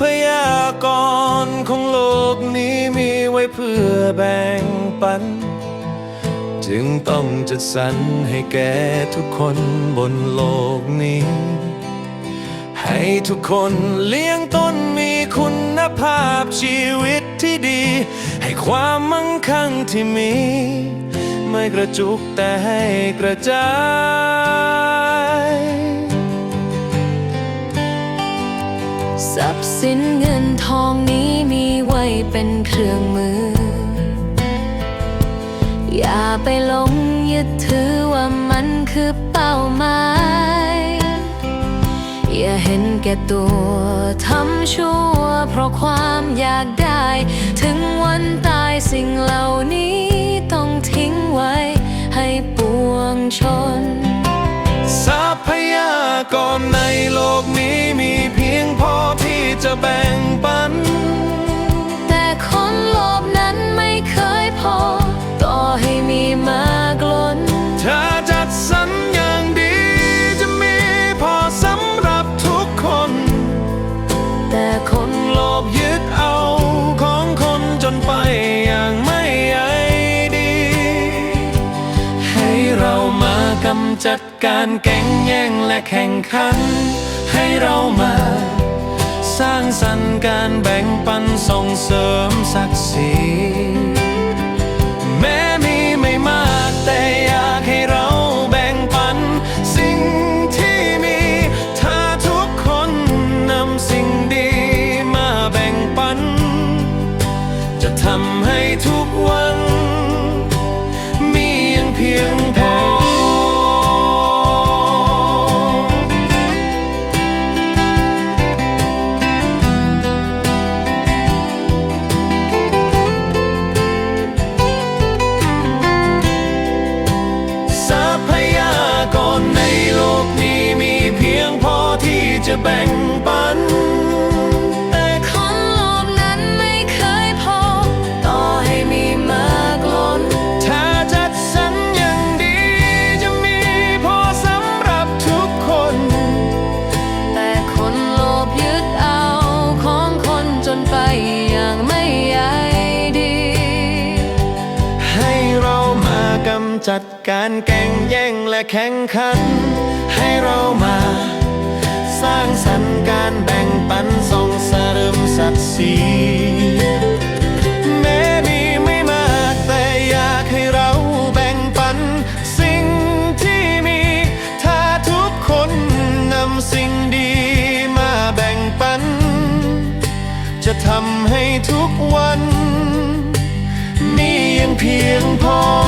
พยากรของโลกนี้มีไว้เพื่อแบ่งปัน จึงต้องจัดสรรให้แก่ทุกคนบนโลกนี้ ให้ทุกคนเลี้ยงต้นมีคุณภาพชีวิตที่ดี ให้ความมั่งคั่งที่มี ไม่กระจุกแต่ให้กระจาย ทรัพย์สินเงินทองนี้มีไว้เป็นเครื่องมือ อย่าไปหลงยึดถือว่ามันคือเป้าหมาย อย่าเห็นแก่ตัวทำชั่วเพราะความอยากได้ ถึงวันตายสิ่งเหล่านี้ต้องทิ้งไว้ให้ปวงชน แบ่งปัน แต่คนโลภนั้นไม่เคยพอ ต่อให้มีมากล้นถ้าจัดสรรอย่างดีจะมีพอสำหรับทุกคน แต่คนโลภยึดเอาของคนจนไปอย่างไม่ใยดี ให้เรามากำจัดการแก่งแย่งและแข่งขัน ให้เรามา สร้างสรรค์การแบ่งปันส่งเสริมศักดิ์ศรี จัดการแก่งแย่งและแข่งขัน ให้เรามา สร้างสรรค์การแบ่งปันส่งเสริมศักดิ์ศรีแม้มีไม่มากแต่อยากให้เราแบ่งปันสิ่งที่มีถ้าทุกคนนำสิ่งดีมาแบ่งปัน จะทำให้ทุกวัน มีย่างเพียงพอ